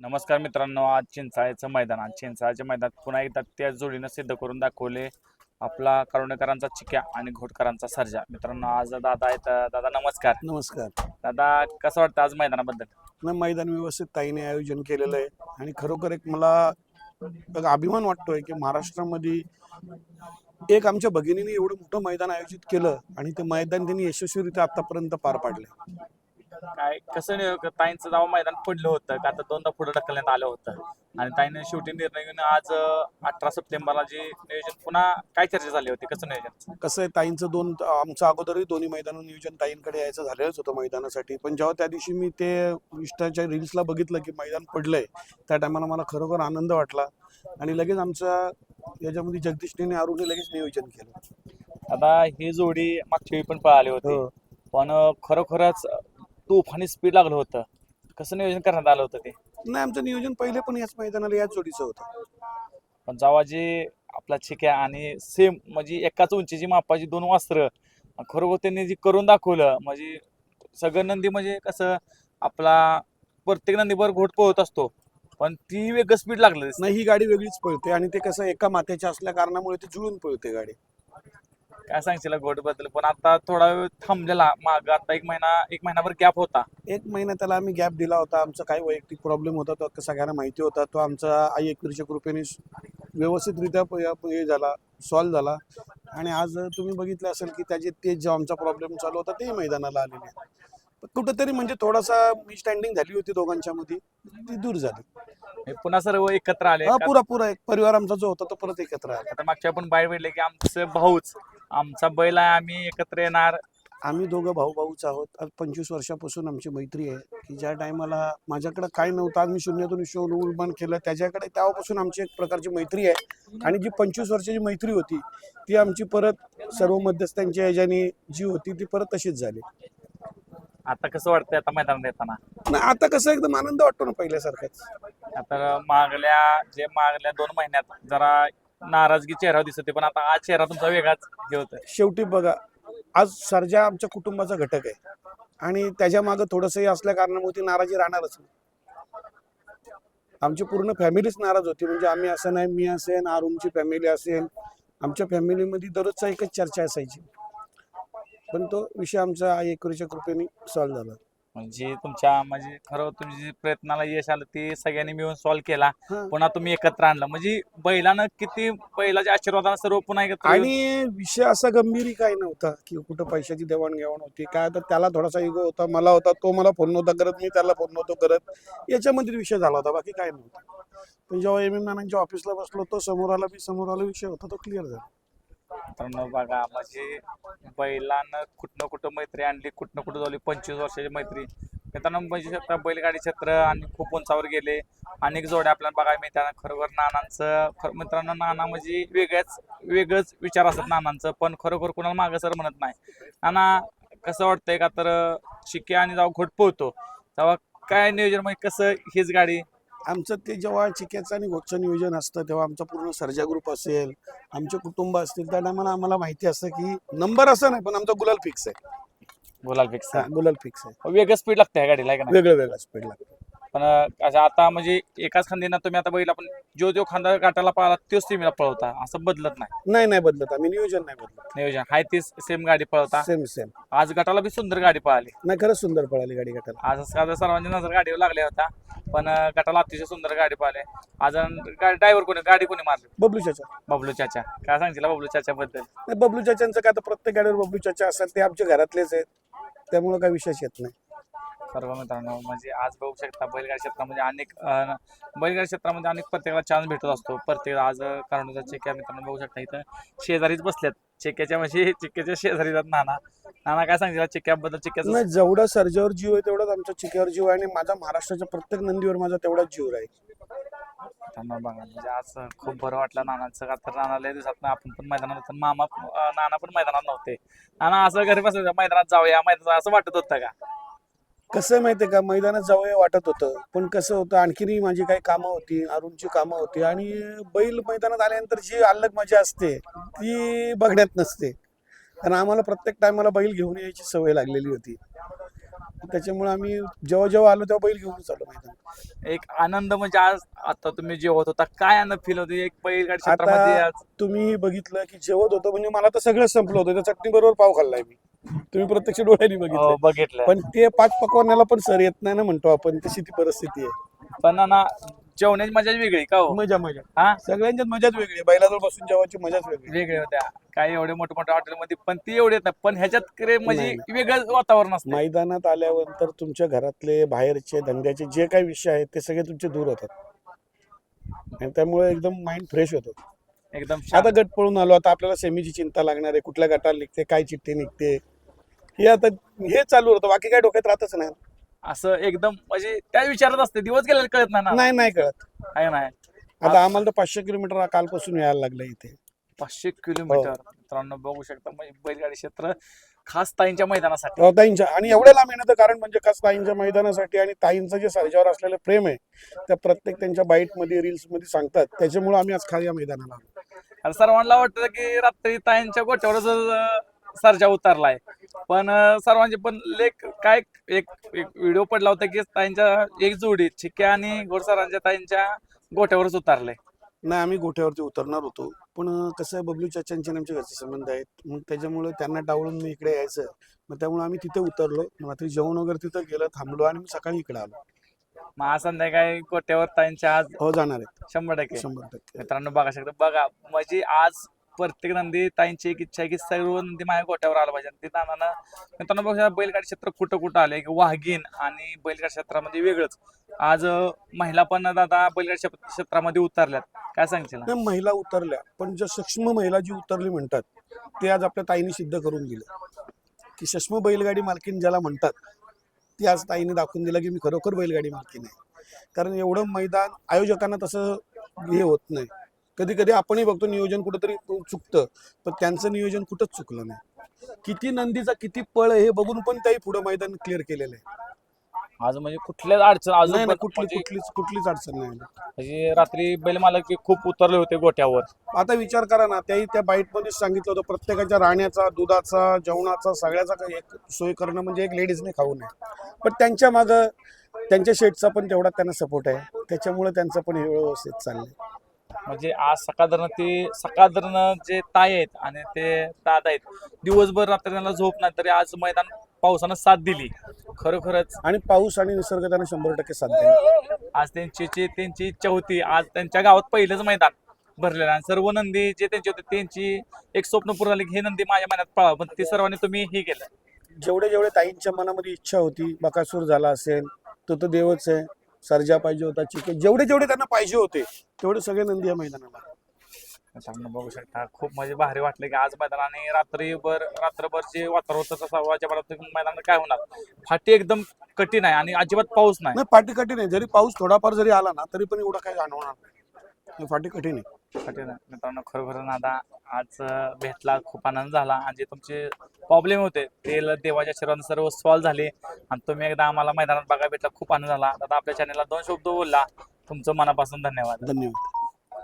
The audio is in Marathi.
नमस्कार मित्रांनो आज चिंचाळ्याचं मैदान आज चिंचाळ्याच्या मैदानात पुन्हा एकदा त्याच जोडीनं सिद्ध करून दाखवले आपला करुणेकरांचा चिक्या आणि घोटकरांचा सर्जा. मित्रांनो आज दादा आहेत. दादा नमस्कार. नमस्कार. दादा कसं वाटतं आज मैदानाबद्दल? नाही मैदान व्यवस्थित ताईने आयोजन केलेलं आहे आणि खरोखर एक मला एक अभिमान वाटतोय की महाराष्ट्रामध्ये एक आमच्या भगिनीने एवढं मोठं मैदान आयोजित केलं आणि ते मैदान त्यांनी यशस्वीरित्या आतापर्यंत पार पाडले. काय कसं नाही ताईंचं जेव्हा मैदान पडलं होतं का आता दोनदा पुढे ढकलण्यात आलं होतं. आणि ताईने शेवटी निर्णय घेऊन आज अठरा सप्टेंबरला जे नियोजन पुन्हा काय चर्चा झाली होती? कसं नियोजन? कसं आहे ताईंचं दोन आमचं अगोदरही दोन्ही मैदान नियोजन ताईंकडे यायचं झालेलंच होतं मैदानासाठी. पण जेव्हा त्या दिवशी मी ते इंस्टाच्या रील्सला बघितलं की मैदान पडलंय त्या टायमाला मला खरोखर आनंद वाटला. आणि लगेच आमच्या याच्यामध्ये जगदीशने आणि अरुणने लगेच नियोजन केलं. आता ही जोडी मागच्या वेळी पण पळाली होती. हो. पण खरोखरच तुफानी स्पीड लागलं होतं. कसं नियोजन करण्यात आलं होतं ते? नाही आमचं नियोजन पहिले पण याच मैदानाला याच जोडीचं होतं. पण जेव्हा जे आपला चिक्या आणि सेम म्हणजे एकाच उंचीची मापाची दोन वस्त्र खरोखर त्यांनी जे करून दाखवलं म्हणजे सगळं नंदी म्हणजे कसं आपला प्रत्येक नंदीवर घोट पोहत असतो. पण ती वेगळं स्पीड लागलं नाही ही गाडी वेगळीच पळते आणि ते कसं एका मात्याच्या असल्या कारणामुळे ती जुळून पळते गाडी. काय सांगशील घोटबद्दल? पण आता थोडा वेळ थांबलेला माग. आता एक महिना एक महिनाभर गॅप होता. एक महिना त्याला आम्ही गॅप दिला होता. आमचा काही वैयक्तिक प्रॉब्लेम होता. तो सगळ्यांना माहिती होता. तो आमचा आई एकवीरच्या कृपेने व्यवस्थितरित्या हे झाला सॉल्व्ह झाला. आणि आज तुम्ही बघितलं असेल की त्याचे ते जो आमचा प्रॉब्लेम चालू होता ते मैदानाला आलेले आहे. कुठंतरी म्हणजे थोडासा स्टँडिंग झाली होती दोघांच्या मध्ये. ती दूर झाली. पुन्हा सर्व एकत्र आले. पुरा पुरा. एक परिवार आमचा जो होता तो परत एकत्र आला. आता मागच्या पण बाहेर भेटले की आमचं भाऊच आमचा बैल आहे आम्ही एकत्र येणार. आम्ही दोघं भाऊ भाऊच आहोत. आज पंचवीस वर्षापासून आमची मैत्री आहे की ज्या टायमाला माझ्याकडे काय नव्हतं आज मी शून्यातून विश्व निर्माण केलं त्याच्याकडे तेव्हापासून आमची एक प्रकारची मैत्री आहे. आणि जी पंचवीस वर्षाची मैत्री होती ती आमची परत सर्व मध्यस्थांच्या ह्याच्याने जी होती ती परत तशीच झाली. आता कसं वाटतंय आता मैदानात येताना? नाही आता कसं एकदम आनंद वाटतो ना पहिल्यासारखाच. आता मागल्या जे मागल्या दोन महिन्यात जरा नाराजगी चेहरा दिसत होते पण आता आज चेहरा तुमचा वेगळाच हे होतोय. शेवटी बघा आज सर्जा आमच्या कुटुंबाचा घटक आहे. आणि त्याच्यामागे थोडंसं हे असल्या कारणामुळे ती नाराजी राहणारच आमची पूर्ण फॅमिलीच नाराज होती म्हणजे आम्ही असं नाही मी असेल आरुमची फॅमिली असेल आमच्या फॅमिलीमध्ये दररोजचा एकच चर्चा असायची. पण तो विषय आमचा आई एकरीच्या कृपेने सॉल्व्ह झाला. म्हणजे तुमच्या म्हणजे खरं तुम्ही जे प्रयत्नाला यश आलं ते सगळ्यांनी मिळून सॉल्व्ह केला. हा. पुन्हा तुम्ही एकत्र आणलं. म्हणजे बैलानं किती बैलाच्या आशीर्वादानं सर्व पुन्हा एकत्र येऊन- आणि विषय असा गंभीरही काही नव्हता की कुठं पैशाची देवाणघेवाण होती. काय तर त्याला थोडासा इगो होता मला होता तो मला फोन नव्हता करत मी त्याला फोन नव्हतो करत. याच्यामध्ये विषय झाला होता बाकी काय नव्हतं. पण जेव्हा एम एम नानांच्या ऑफिसला बसलो तो समोर आला मी समोर आला विषय होता तो क्लिअर झाला. मित्रांनो बघा म्हणजे बैलानं कुठनं कुठं मैत्री आणली कुठनं कुठं झाली पंचवीस वर्षाची मैत्री. मित्रांनो म्हणजे क्षेत्र बैलगाडी क्षेत्र आणि खूप उंचावर गेले. अनेक जोड्या आपल्याला बघायला मिळतात. खरोखर नानांचं खरं मित्रांनो नाना म्हणजे वेगळ्याच वेगळंच विचार असतात नानांचं पण खरोखर कुणाला मागं सर म्हणत नाही. नाना कसं वाटतंय का? तर शिके आणि जाऊ घोट पोहतो तेव्हा काय नियोजन म्हणजे कसं हीच गाडी? आमचं ते जेव्हा चिक्याचं आणि गोटचं नियोजन असतं तेव्हा आमचा पूर्ण सर्जा ग्रुप असेल आमचे कुटुंब असतील त्या टायमाला आम्हाला माहिती असतं की नंबर असं नाही पण आमचा गुलाल फिक्स आहे. गुलाल फिक्स गुलाल फिक्स आहे. वेगळं स्पीड लागतं ह्या गाडीला आहे का नाही? वेगळं वेगळं स्पीड लागतं. पण असं आता म्हणजे एकाच खांदीना तुम्ही आता बैल आपण जो जो खांदा गाठाला पाहिला तोच तुम्ही पळवता. असं बदलत नाही. नाही नाही बदलत. आम्ही नियोजन नाही बदलत. नियोजन. हाय तीच सेम गाडी पळवता. सेम सेम आज गटाला बी सुंदर गाडी पळाली. नाही खरंच सुंदर पळाली गाडी गटाला. आज साधा सर्वांच्या नजर गाडीवर लागल्या होता पण गटाला अतिशय सुंदर गाडी पळाली. आज ड्रायव्हर कोणी गाडी कोणी मारली? बबलू चाचा. बबलू चाचा. काय सांगशील बबलू चाचा बद्दल नाही बबलू चाचांचं काय तर प्रत्येक गाडीवर बबलू चाचा असतात ते आमच्या घरातलेच आहेत. त्यामुळे काही विशेष येत नाही. सर्व मित्रांनो म्हणजे आज बघू शकता बैलगाडी क्षेत्रामध्ये अनेक बैलगाडी क्षेत्रामध्ये अनेक प्रत्येकाला चान्स भेटत असतो. प्रत्येक आज कारणूचा चेक्या मित्रांनो बघू शकता इथं शेजारीच बसल्यात चेक्याच्या म्हणजे चिक्क्याच्या शेजारी जात नाना. नाना काय सांगशील? चिक्क्याबद्दल चिक्क्याचं जेवढा सर्जावर जीव आहे तेवढाच आमच्या चिक्यावर जीव आहे आणि माझा महाराष्ट्राच्या प्रत्येक नंदीवर माझा तेवढाच जीव त्यांना बघा म्हणजे आज खूप बरं वाटलं नानांचं. का तर नाना लय दिवसात आपण पण मैदानात होतो. मामा नाना पण मैदानात नव्हते. नाना असं घरी बसायचं मैदानात जाऊया मैदानात असं वाटत होतं का? कसं आहे माहितीये का? मैदानात जावं वाटत होतं. पण कसं होतं आणखीनही माझी काही कामं होती अरुणची कामं होती आणि बैल मैदानात आल्यानंतर जी अलग मजा असते ती बघण्यात नसते. कारण आम्हाला प्रत्येक टायमाला बैल घेऊन यायची सवय लागलेली होती. त्याच्यामुळे आम्ही जेव्हा जेव्हा आलो तेव्हा बैल घेऊनच आलो मैदान एक आनंद म्हणजे आज आता तुम्ही जेवत होता काय आनंद फील होतो एक बैलगाडी क्षेत्रामध्ये आता आज. तुम्ही बघितलं की जेवत होतं म्हणजे मला तर सगळं संपलं होतं. त्या चटणी बरोबर पाव खाल्लाय मी. तुम्ही प्रत्यक्ष डोळ्यांनी हो, बघितलं बघितलं पण ते पाच पकवानाला पण सर येत नाही ना म्हणतो आपण तशी ती परिस्थिती आहे. पण ना जेवणाची मजा वेगळी का हो? मजा मजा. हा? सगळ्यांच्यात मजाच वेगळी. बैलाजवळ बसून जेवायची मजाच वेगळी. वेगळे होत्या. काही एवढे मोठे मोठ्या हॉटेलमध्ये पण ती एवढी येत नाही. पण ह्याच्यात क्रे म्हणजे वेगळंच वातावरण असतं. मैदानात आल्यानंतर तुमच्या घरातले बाहेरचे धंद्याचे जे काही विषय आहेत ते सगळे तुमचे दूर होतात. आणि त्यामुळे एकदम माइंड फ्रेश होतो. एकदम शांत. आता गट पळून आलो आता आपल्याला सेमीची चिंता लागणार आहे. कुठल्या गटाला निघते काय चिठ्ठी निघते? हे आता हे चालू होतं. बाकी काय डोक्यात राहतच नाही. असं एकदम म्हणजे त्या विचारात असते दिवस गेलेले कळत नाही ना. नाही नाही कळत. आहे नाही आता आम्हाला तर पाचशे किलोमीटर कालपासून यायला लागलं इथे. पाचशे किलोमीटर. मित्रांनो बघू शकता म्हणजे बैलगाडी क्षेत्र खास ताईंच्या मैदानासाठी. अं, ताईंच्या आणि एवढ्या लांब येण्याचं कारण म्हणजे खास ताईंच्या मैदानासाठी आणि ताईंचं जे सर्जावर असलेलं प्रेम आहे त्या प्रत्येक त्यांच्या बाईटमध्ये रील्समध्ये सांगतात. त्याच्यामुळे आम्ही आज खाली या मैदानाला आलो. आणि सर्वांना वाटतं की रात्री ताईंच्या गोट्यावरच अं, सर्जा उतरलाय. पण सर्वांचे पण लेख काय एक एक व्हिडिओ पडला होता की ताईंच्या एक जोडी चिक्या आणि घोडसरांच्या ताईंच्या गोट्यावरच उतरले नाही आम्ही गोठ्यावरती उतरणार होतो. पण कसं आहे बबलू चाचांचे आमचे घरचे संबंध आहेत. मग त्याच्यामुळे त्यांना डावळून मी इकडे यायचं. मग त्यामुळे आम्ही तिथे उतरलो. रात्री जेवण वगैरे तिथं गेलं थांबलो आणि मी सकाळी इकडे आलो. मग संध्याकाळी गोट्यावर ताईंच्या आज हो जाणार आहेत. शंभर टक्के. शंभर टक्के. मित्रांनो बघा शकता बघा म्हणजे आज प्रत्येक नंदी ताईंची एक इच्छा आहे की सर्व नंदी माझ्या गोट्यावर आला पाहिजे. ते नानानं मित्रांनो बघा बैलगाडी क्षेत्र कुठं कुठं आलंय? की वाघीन आणि बैलगाडी क्षेत्रामध्ये वेगळंच. आज महिला पण दादा बैलगाडी क्षेत्रामध्ये उतरल्यात. काय सांगशील? नाही, महिला उतरल्या. पण ज्या सूक्ष्म महिला जी उतरली म्हणतात ते आज आपल्या ताईने सिद्ध करून दिलं. की सूक्ष्म बैलगाडी मालकीन ज्याला म्हणतात ती आज ताईने दाखवून दिलं की मी खरोखर बैलगाडी मालकीन आहे. कारण एवढं मैदान आयोजकांना तसं हे होत नाही. कधी कधी आपणही बघतो नियोजन कुठंतरी चुकतं पण त्यांचं नियोजन कुठंच चुकलं नाही. किती नंदीचा किती पळ हे बघून पण त्याही पुढं मैदान क्लिअर केलेलं आहे. आज म्हणजे कुठल्याच अडचण अजून नाही नाही, कुठली म्हणजे- कुठलीच कुठलीच अडचण नाही. म्हणजे रात्री बैल मालक खूप उतरले होते गोट्यावर. आता विचार करा ना त्याही त्या बाईटमध्ये सांगितलं होतं प्रत्येकाच्या राहण्याचा दुधाचा जेवणाचा सगळ्याचा काही एक सोय करणं म्हणजे एक लेडीजने खाऊ नये. पण त्यांच्या मागं त्यांच्या शेटचा पण तेवढा त्यांना सपोर्ट आहे. त्याच्यामुळे त्यांचं पण हे व्यवस्थित चाललंय. म्हणजे आज सकाळधरनं ते सकाळधरनं जे ताई आहेत आणि ते दादा आहेत दिवसभर रात्री त्यांना झोप नाही तरी आज मैदान पावसानं साथ दिली. खरोखरच. आणि पाऊस आणि निसर्ग त्यांना शंभर टक्के साथ देईल. आज त्यांची जी- त्यांची इच्छा होती आज त्यांच्या गावात पहिलंच मैदान भरलेलं आणि सर्व नंदी जे त्यांचे होते त्यांची एक स्वप्न पूर्ण झाली की हे नंदी माझ्या मनात पळा पण ते सर्वांनी तुम्ही हे केलं. जेवढे जेवढे ताईंच्या मनामध्ये इच्छा होती बकासूर झाला असेल तो तर देवच आहे. सर्जा पाहिजे होता चिके जेवढे जेवढे त्यांना पाहिजे होते तेवढे सगळे नंदी या मैदानाला. मित्रांनो बघू शकता खूप म्हणजे भारी वाटलं की आज मैदान आणि रात्रीभर रात्रभर जे वातावरण होतं तसं मैदानात काय होणार? फाटी एकदम कठीण आहे आणि अजिबात पाऊस नाही. पाठी कठीण आहे. जरी पाऊस थोडाफार जरी आला ना तरी पण एवढा काही जाणवणार नाही. फाटी कठीण आहे. कठीण आहे. मित्रांनो खरोखर नादा आज अं, भेटला. खूप आनंद झाला. आणि जे तुमचे प्रॉब्लेम होते. ते ल- देवाच्या आशीर्वादाने सर्व सॉल्व्ह झाले. आणि तुम्ही एकदा आम्हाला मैदानात बघायला भेटला. खूप आनंद झाला. दादा आपल्या चॅनलला दोन शब्द बोलला. तुमचं मनापासून धन्यवाद. धन्यवाद.